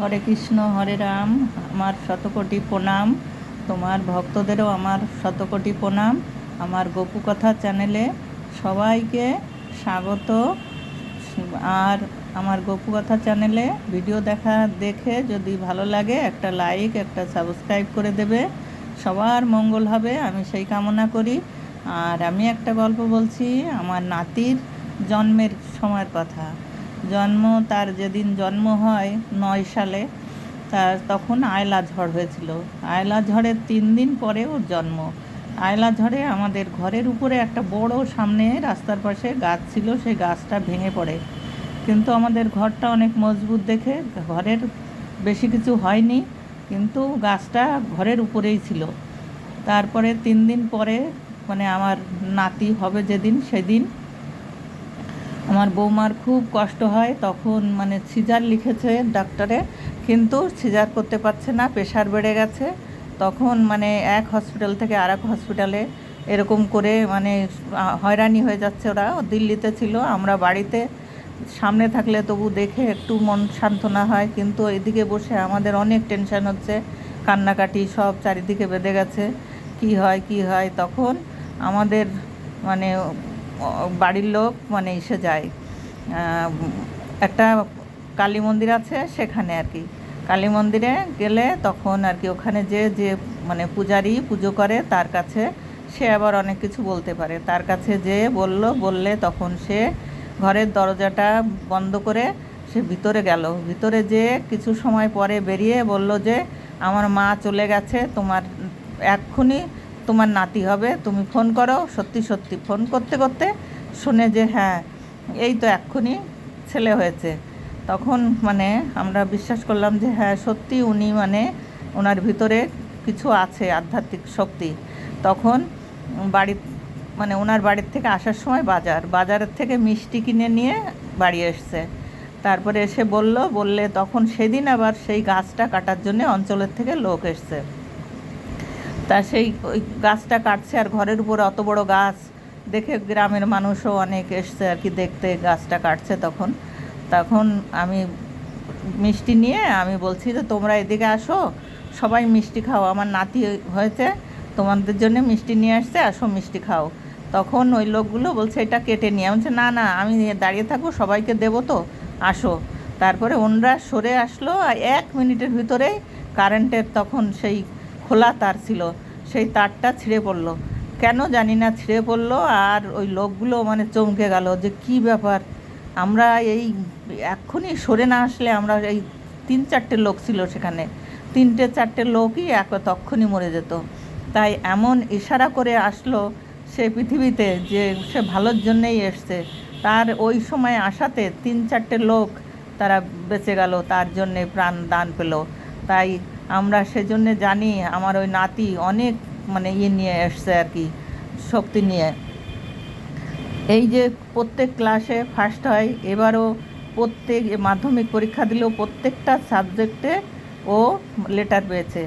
হরে কৃষ্ণ, হরে রাম, আমার শতকোটি প্রণাম। তোমার ভক্তদেরও আমার শতকোটি প্রণাম। আমার গোপু কথা চ্যানেলে সবাইকে স্বাগত। আর আমার গোপু কথা চ্যানেলে ভিডিও দেখা দেখে যদি ভালো লাগে, একটা লাইক, একটা সাবস্ক্রাইব করে দেবে। সবার মঙ্গল হবে, আমি সেই কামনা করি। আর আমি একটা গল্প বলছি, আমার নাতির জন্মের সময়ের কথা। জন্ম, তার যেদিন জন্ম হয় নয় সালে, তার তখন আয়লা ঝড় হয়েছিল। আয়লা ঝড়ের তিন দিন পরে ওর জন্ম। আয়লা ঝড়ে আমাদের ঘরের উপরে একটা বড় সামনে রাস্তার পাশে গাছ ছিল, সেই গাছটা ভেঙে পড়ে। কিন্তু আমাদের ঘরটা অনেক মজবুত দেখে ঘরের বেশি কিছু হয়নি, কিন্তু গাছটা ঘরের উপরেই ছিল। তারপরে তিন দিন পরে মানে আমার নাতি হবে যেদিন, সেদিন আমার বৌমার খুব কষ্ট হয়, তখন মানে সিজার লিখেছে ডাক্তারে, কিন্তু সিজার করতে পারছে না, প্রেশার বেড়ে গেছে। তখন মানে এক হসপিটাল থেকে আর এক হসপিটালে এরকম করে মানে হয়রানি হয়ে যাচ্ছে ওরা। দিল্লিতে ছিল, আমরা বাড়িতে। সামনে থাকলে তবু দেখে একটু মন সান্ত্বনা হয়, কিন্তু এদিকে বসে আমাদের অনেক টেনশন হচ্ছে। কান্নাকাটি সব চারিদিকে বেঁধে গেছে। কি হয় কি হয়? তখন আমাদের মানে বাড়ির লোক মানে এসে যায়। একটা কালী মন্দির আছে সেখানে আর কি। কালী মন্দিরে গেলে তখন আর কি ওখানে যে যে মানে পূজারি পুজো করে তার কাছে সে আবার অনেক কিছু বলতে পারে। তার কাছে যে বলল, বললে তখন সে ঘরের দরজাটা বন্ধ করে সে ভিতরে গেল। ভিতরে যে কিছু সময় পরে বেরিয়ে বলল যে, আমার মা চলে গেছে, তোমার এক্ষুনি তোমার নাতি হবে, তুমি ফোন করো, সত্যি সত্যি ফোন করতে করতে শুনে যে হ্যাঁ এই তো এক্ষুনি ছেলে হয়েছে। তখন মানে আমরা বিশ্বাস করলাম যে হ্যাঁ সত্যি উনি মানে ওনার ভিতরে কিছু আছে, আধ্যাত্মিক শক্তি। তখন বাড়ি মানে ওনার বাড়ির থেকে আসার সময় বাজার, বাজারের থেকে মিষ্টি কিনে নিয়ে বাড়ি এসছে। তারপরে এসে বলল, বললে তখন সেদিন আবার সেই গাছটা কাটার জন্য অঞ্চলের থেকে লোক এসছে। তা সেই ওই গাছটা কাটছে আর ঘরের উপরে অত বড় গাছ দেখে গ্রামের মানুষও অনেক এসছে আর কি দেখতে গাছটা কাটছে তখন। তখন আমি মিষ্টি নিয়ে আমি বলছি যে তোমরা এদিকে আসো সবাই মিষ্টি খাও। আমার নাতি হয়েছে তোমাদের জন্য মিষ্টি নিয়ে আসছে আসো মিষ্টি খাও। তখন ওই লোকগুলো বলছে এটা কেটে নিয়ে আমি বলছি, না না আমি দাঁড়িয়ে থাকব সবাইকে দেবো তো আসো। তারপরে ওনরা সরে আসলো আর এক মিনিটের ভিতরেই কারেন্টের তখন সেই খোলা তার ছিল, সেই তারটা ছিঁড়ে পড়ল। কেন জানি না, ছিঁড়ে পড়ল আর ওই লোকগুলো মানে চমকে গেল যে, কি ব্যাপার? আমরা এই এক্ষুনি সরে না আসলে আমরা এই তিন চারটে লোক ছিল সেখানে। তিনটে চারটে লোকই এক তক্ষণই মরে যেত। তাই এমন ইশারা করে আসলো সে পৃথিবীতে যে, সে ভালোর জন্যেই এসছে। তার ওই সময় আসাতে তিন চারটে লোক তারা বেঁচে গেল, তার জন্যে প্রাণ দান পেল। তাই আমরা সেজন্যে জানি আমার ওই নাতি অনেক মানে ইয়ে নিয়ে এসছে আর কি, শক্তি নিয়ে। এই যে প্রত্যেক ক্লাসে ফার্স্ট হয়, এবারও প্রত্যেক মাধ্যমিক পরীক্ষা দিলেও প্রত্যেকটা সাবজেক্টে ও লেটার পেয়েছে,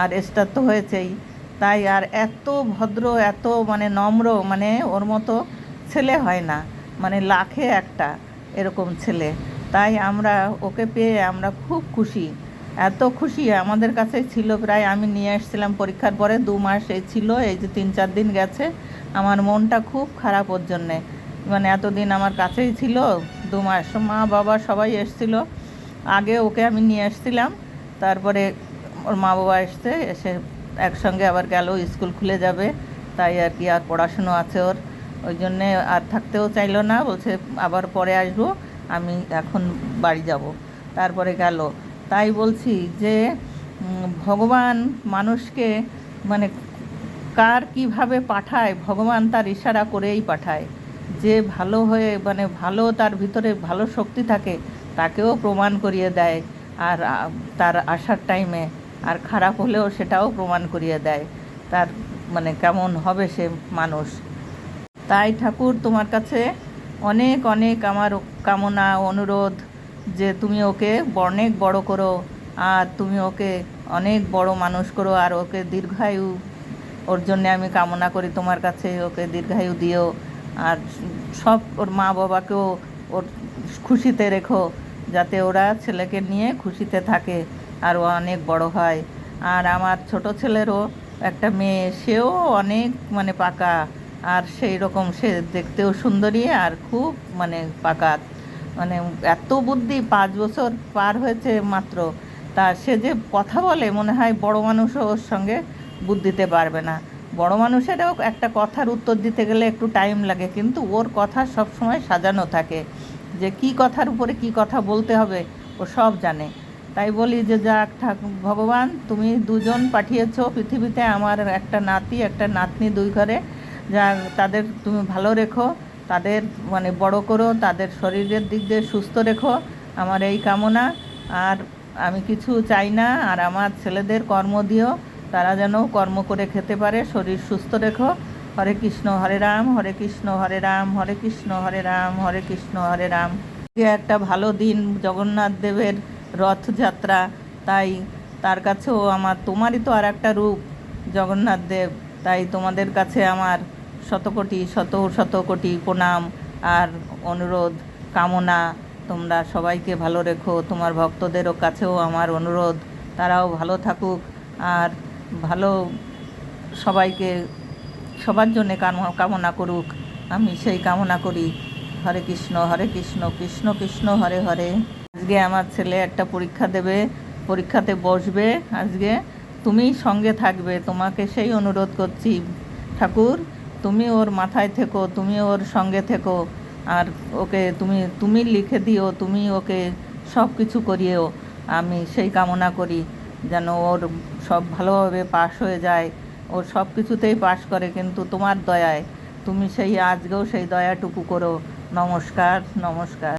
আর স্টার তো হয়েছেই। তাই আর এত ভদ্র, এত মানে নম্র মানে ওর মতো ছেলে হয় না মানে লাখে একটা এরকম ছেলে। তাই আমরা ওকে পেয়ে আমরা খুব খুশি। এত খুশি। আমাদের কাছে ছিল প্রায়, আমি নিয়ে এসেছিলাম পরীক্ষার পরে দু মাস এই ছিল, এই যে তিন চার দিন গেছে। আমার মনটা খুব খারাপ ওর জন্যে। মানে এতদিন আমার কাছেই ছিল, দু মাস। মা, বাবা সবাই এসছিল। আগে ওকে আমি নিয়ে এসেছিলাম তারপরে ওর মা বাবা এসছে, এসে একসঙ্গে আবার গেল, স্কুল খুলে যাবে। তাই আর কি, আর পড়াশুনো আছে ওর। ওই জন্যে আর থাকতেও চাইলো না, বলছে আবার পরে আসব, আমি এখন বাড়ি যাব। তারপরে গেল। তাই বলছি যে ভগবান মানুষকে মানে কার কীভাবে পাঠায়, ভগবান তার ইশারা করেই পাঠায়। যে ভালো হয়ে মানে ভালো তার ভিতরে ভালো শক্তি থাকে, তাকেও প্রমাণ করিয়ে দেয়। আর তার আসার টাইমে আর খারাপ হলেও সেটাও প্রমাণ করিয়ে দেয়। তার মানে কেমন হবে সে মানুষ। তাই ঠাকুর, তোমার কাছে অনেক অনেক আমার কামনা, অনুরোধ। যে তুমি ওকে অনেক বড় করো আর তুমি ওকে অনেক বড় মানুষ করো আর ওকে দীর্ঘায়ু ওর জন্য আমি কামনা করি তোমার কাছে ওকে দীর্ঘায়ু দিও। আর সব ওর মা বাবাকেও ওর খুশিতে রেখো যাতে ওরা ছেলেকে নিয়ে খুশিতে থাকে আর ও অনেক বড় হয়। আর আমার ছোট ছেলেরও একটা মেয়ে, সেও অনেক মানে পাকা আর সেই রকম সে দেখতেও সুন্দরী আর খুব মানে পাকা। মানে এত বুদ্ধি পাঁচ বছর পার হয়েছে মাত্র, তা সে যে কথা বলে মনে হয় বড় মানুষও ওর সঙ্গে বুদ্ধিতে পারবে না। বড় মানুষেরও একটা কথার উত্তর দিতে গেলে একটু টাইম লাগে, কিন্তু ওর কথা সব সময় সাজানো থাকে, যে কি কথার উপরে কি কথা বলতে হবে, ও সব জানে। তাই বলি যে যাক ঠাকুর ভগবান, তুমি দুজন পাঠিয়েছো পৃথিবীতে, আমার একটা নাতি, একটা নাতনি দুই ঘরে যা তাদের তুমি ভালো রেখো। তাদের মানে বড় করো, তাদের শরীরের দিক দিয়ে সুস্থ রেখো, আমার এই কামনা। আর আমি কিছু চাই না, আর আমার ছেলেদের কর্ম দিও, তারা যেন কর্ম করে খেতে পারে, শরীর সুস্থ রেখো। হরে কৃষ্ণ, হরে রাম, হরে কৃষ্ণ, হরে রাম, হরে কৃষ্ণ, হরে রাম, হরে কৃষ্ণ, হরে রাম। একটা ভালো দিন, জগন্নাথ দেবের রথযাত্রা তাই তার কাছেও আমার, তোমারই তো আর একটা রূপ, জগন্নাথ দেব। তাই তোমাদের কাছে আমার শতকোটি, শত শত কোটি প্রণাম আর অনুরোধ, কামনা। তোমরা সবাইকে ভালো রেখো, তোমার ভক্তদেরও কাছেও আমার অনুরোধ। তারাও ভালো থাকুক আর ভালো সবাইকে, সবার জন্যে কামনা করুক। আমি সেই কামনা করি। হরে কৃষ্ণ হরে কৃষ্ণ কৃষ্ণ কৃষ্ণ, হরে হরে। আজকে আমার ছেলে একটা পরীক্ষা দেবে, পরীক্ষাতে বসবে আজকে। তুমি সঙ্গে থাকবে, তোমাকে সেই অনুরোধ করছি। ঠাকুর তুমি ওর মাথায় থেকো, তুমি ওর সঙ্গে থেকো, আর ওকে তুমি তুমি লিখে দিও, তুমি ওকে সব কিছু করিয়েও। আমি সেই কামনা করি যেন ওর সব ভালোভাবে পাশ হয়ে যায়। ও সব কিছুতেই পাশ করে, কিন্তু তোমার দয়ায়। তুমি সেই, আজকেও সেই দয়াটুকু করো। নমস্কার নমস্কার।